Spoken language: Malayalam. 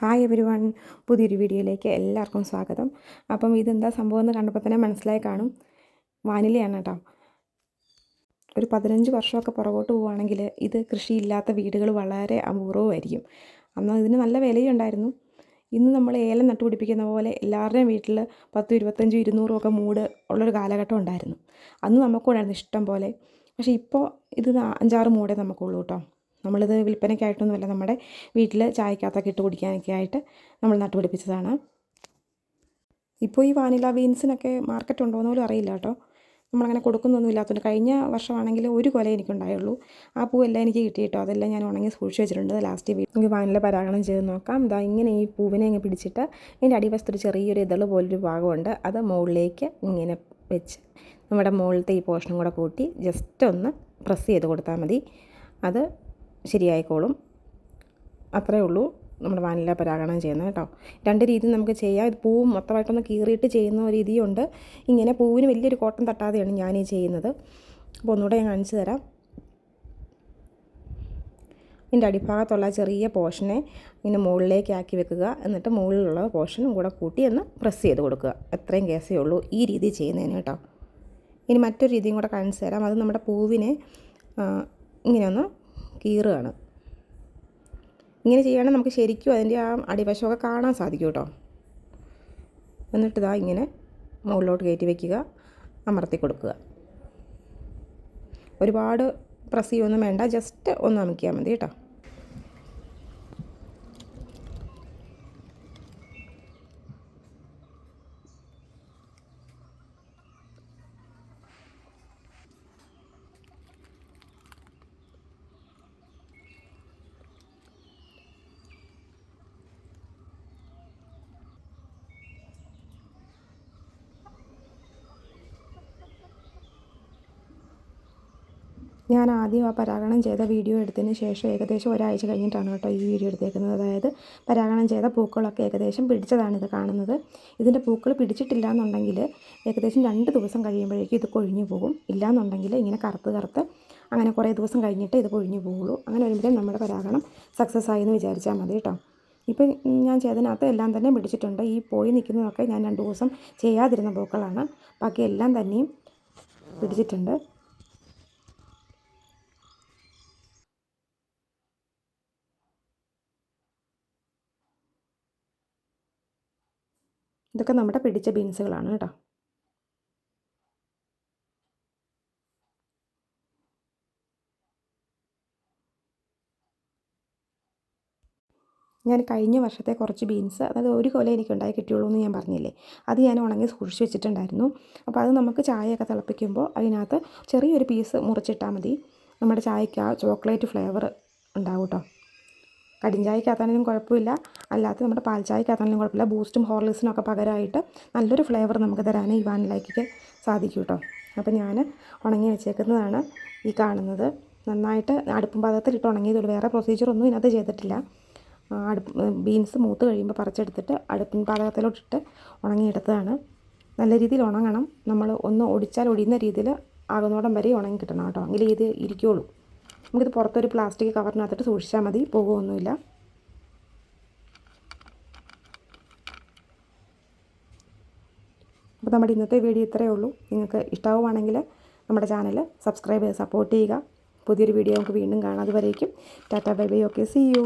ഹായ് എവരി വൺ പുതിയൊരു വീഡിയോയിലേക്ക് എല്ലാവർക്കും സ്വാഗതം. അപ്പം ഇതെന്താ സംഭവം എന്ന് കണ്ടപ്പോൾ തന്നെ മനസ്സിലായി കാണും. വാനിലയാണ് കേട്ടോ. ഒരു പതിനഞ്ച് വർഷമൊക്കെ പുറകോട്ട് പോവുകയാണെങ്കിൽ ഇത് കൃഷിയില്ലാത്ത വീടുകൾ വളരെ അപൂർവമായിരിക്കും. അന്ന് ഇതിന് നല്ല വിലയുണ്ടായിരുന്നു. ഇന്ന് നമ്മൾ ഏലം നട്ടുപിടിപ്പിക്കുന്ന പോലെ എല്ലാവരുടെയും വീട്ടിൽ പത്തും ഇരുപത്തഞ്ചും ഇരുന്നൂറും ഒക്കെ മൂട് ഉള്ളൊരു കാലഘട്ടം ഉണ്ടായിരുന്നു. അന്ന് നമുക്കും ഉണ്ടായിരുന്നു ഇഷ്ടം പോലെ. പക്ഷേ ഇപ്പോൾ ഇത് അഞ്ചാറ് മൂടേ നമുക്കുള്ളൂ കേട്ടോ. നമ്മളിത് വിൽപ്പനയ്ക്കായിട്ടൊന്നുമല്ല നമ്മുടെ വീട്ടിൽ ചായക്കകത്തൊക്കെ ഇട്ട് കുടിക്കാനൊക്കെ ആയിട്ട് നമ്മൾ നട്ടുപിടിപ്പിച്ചതാണ് ഇപ്പോൾ ഈ വാനില ബീൻസിനൊക്കെ മാർക്കറ്റ് ഉണ്ടോ എന്ന് പോലും അറിയില്ല കേട്ടോ. നമ്മളങ്ങനെ കൊടുക്കുന്നൊന്നും ഇല്ലാത്തതുകൊണ്ട് കഴിഞ്ഞ വർഷമാണെങ്കിൽ ഒരു കൊല എനിക്കുണ്ടായുള്ളൂ. ആ പൂവെല്ലാം എനിക്ക് കിട്ടി കേട്ടോ. അതെല്ലാം ഞാൻ ഉണങ്ങി സൂക്ഷിച്ച് വെച്ചിട്ടുണ്ട്. ലാസ്റ്റ് നമുക്ക് വാനില പരാഗണം ചെയ്ത് നോക്കാം. ഇതാ ഇങ്ങനെ ഈ പൂവിനെ ഇങ്ങനെ പിടിച്ചിട്ട് അതിന്റെ അടിവശത്തൊരു ചെറിയൊരു ഇതൾ പോലൊരു ഭാഗമുണ്ട്. അത് മുകളിലേക്ക് ഇങ്ങനെ വെച്ച് നമ്മുടെ മുകളിലത്തെ ഈ പോർഷനും കൂടെ കൂട്ടി ജസ്റ്റ് ഒന്ന് പ്രസ് ചെയ്ത് കൊടുത്താൽ മതി. അത് ശരിയായിക്കോളും. അത്രേ ഉള്ളൂ നമ്മൾ വാനില പരാഗണം ചെയ്യുന്നത് കേട്ടോ. രണ്ട് രീതി നമുക്ക് ചെയ്യാം. ഇത് പൂവ് മൊത്തമായിട്ടൊന്ന് കീറിയിട്ട് ചെയ്യുന്ന രീതിയുണ്ട്. ഇങ്ങനെ പൂവിന് വലിയൊരു കോട്ടം തട്ടാതെയാണ് ഈ ചെയ്യുന്നത്. അപ്പോൾ ഒന്നുകൂടെ ഞാൻ കാണിച്ചു തരാം. ഇതിന്റെ അടിഭാഗത്തുള്ള ചെറിയ പോർഷനെ ഇങ്ങനെ മുകളിലേക്ക് ആക്കി വെക്കുക. എന്നിട്ട് മുകളിലുള്ള പോർഷനും കൂടെ കൂട്ടി ഒന്ന് പ്രസ് ചെയ്ത് കൊടുക്കുക. എത്രയും കേസേ ഉള്ളൂ ഈ രീതി ചെയ്യുന്നതിന് കേട്ടോ. ഇനി മറ്റൊരു രീതിയും കൂടെ കാണിച്ചു തരാം. അത് നമ്മുടെ പൂവിനെ ഇങ്ങനെ ഒന്ന് കീറുകയാണ്. ഇങ്ങനെ ചെയ്യുകയാണെങ്കിൽ നമുക്ക് ശരിക്കും അതിന്റെ ആ അടിവശമൊക്കെ കാണാൻ സാധിക്കും കേട്ടോ. എന്നിട്ട് ഇതാ ഇങ്ങനെ മുകളിലോട്ട് കയറ്റി വയ്ക്കുക അമർത്തി കൊടുക്കുക. ഒരുപാട് പ്രസ് ചെയ്യൊന്നും വേണ്ട ജസ്റ്റ് ഒന്ന് അമക്കിയാൽ മതി കേട്ടോ. ഞാൻ ആദ്യം ആ പരാഗണം ചെയ്ത വീഡിയോ എടുത്തതിന് ശേഷം ഏകദേശം ഒരാഴ്ച കഴിഞ്ഞിട്ടാണ് കേട്ടോ ഈ വീഡിയോ എടുത്തേക്കുന്നത്. അതായത് പരാഗണം ചെയ്ത പൂക്കളൊക്കെ ഏകദേശം പിടിച്ചതാണ് ഇത് കാണുന്നത്. ഇതിന്റെ പൂക്കൾ പിടിച്ചിട്ടില്ല എന്നുണ്ടെങ്കിൽ ഏകദേശം രണ്ട് ദിവസം കഴിയുമ്പോഴേക്കും ഇത് കൊഴിഞ്ഞു പോകും. ഇല്ലയെന്നുണ്ടെങ്കിൽ ഇങ്ങനെ കറുത്ത് കറുത്ത് അങ്ങനെ കുറേ ദിവസം കഴിഞ്ഞിട്ട് ഇത് കൊഴിഞ്ഞു പോകുള്ളൂ. അങ്ങനെ വരുമ്പോഴേ നമ്മുടെ പരാഗണം സക്സസ് ആയി എന്ന് വിചാരിച്ചാൽ മതി കേട്ടോ. ഇപ്പം ഞാൻ ചെയ്തതിനകത്ത് എല്ലാം തന്നെ പിടിച്ചിട്ടുണ്ട്. ഈ പോയി നിൽക്കുന്നതൊക്കെ ഞാൻ രണ്ട് ദിവസം ചെയ്യാതിരുന്ന പൂക്കളാണ്. ബാക്കി എല്ലാം തന്നെയും പിടിച്ചിട്ടുണ്ട്. ഇതൊക്കെ നമ്മുടെ പിടിച്ച ബീൻസുകളാണ് കേട്ടോ. ഞാൻ കഴിഞ്ഞ വർഷത്തെ കുറച്ച് ബീൻസ് അതായത് ഒരു കൊല എനിക്ക് ഉണ്ടായി കിട്ടിയുള്ളൂ എന്ന് ഞാൻ പറഞ്ഞില്ലേ? അത് ഞാൻ ഉണങ്ങി സൂക്ഷിച്ച് വെച്ചിട്ടുണ്ടായിരുന്നു. അപ്പോൾ അത് നമുക്ക് ചായയൊക്കെ തിളപ്പിക്കുമ്പോൾ അതിനകത്ത് ചെറിയൊരു പീസ് മുറിച്ചിട്ടാൽ മതി. നമ്മുടെ ചായയ്ക്ക് ആ ചോക്ലേറ്റ് ഫ്ലേവർ ഉണ്ടാവും കേട്ടോ. കടിഞ്ചായക്കകത്താണെങ്കിലും കുഴപ്പമില്ല. അല്ലാത്ത നമ്മുടെ പാൽ ചായക്കകത്താണെങ്കിലും കുഴപ്പമില്ല. ബൂസ്റ്റും ഹോർലിക്സിനും ഒക്കെ പകരമായിട്ട് നല്ലൊരു ഫ്ലേവർ നമുക്ക് തരാൻ ഈ വാനിലയ്ക്ക് സാധിക്കും കേട്ടോ. അപ്പോൾ ഞാൻ ഉണങ്ങി വെച്ചേക്കുന്നതാണ് ഈ കാണുന്നത്. നന്നായിട്ട് അടുപ്പും പാത്രത്തിലിട്ട് ഉണങ്ങിയതുള്ളൂ വേറെ പ്രൊസീജിയറൊന്നും ഇതിനകത്ത് ചെയ്തിട്ടില്ല. അടുപ്പ് ബീൻസ് മൂത്ത് കഴിയുമ്പോൾ പറിച്ചെടുത്തിട്ട് അടുപ്പിൻ പാത്രത്തിലോട്ടിട്ട് ഉണങ്ങിയെടുത്തതാണ്. നല്ല രീതിയിൽ ഉണങ്ങണം. നമ്മൾ ഒന്ന് ഒടിച്ചാൽ ഒടിയുന്ന രീതിയിൽ ആകുന്നോടം വരെ ഉണങ്ങി കിട്ടണം കേട്ടോ. അങ്ങനെ ഇത് ഇരിക്കുകയുള്ളൂ നമുക്കിത് പുറത്തൊരു പ്ലാസ്റ്റിക് കവറിനകത്തിട്ട് സൂക്ഷിച്ചാൽ മതി പോകുമൊന്നുമില്ല അപ്പോൾ നമ്മുടെ ഇന്നത്തെ വീഡിയോ ഇത്രയേ ഉള്ളൂ. നിങ്ങൾക്ക് ഇഷ്ടമാവുകയാണെങ്കിൽ നമ്മുടെ ചാനൽ സബ്സ്ക്രൈബ് ചെയ്ത് സപ്പോർട്ട് ചെയ്യുക. പുതിയൊരു വീഡിയോ നമുക്ക് വീണ്ടും കാണാം. അതുവരേക്കും tata bye bye. Okay see you.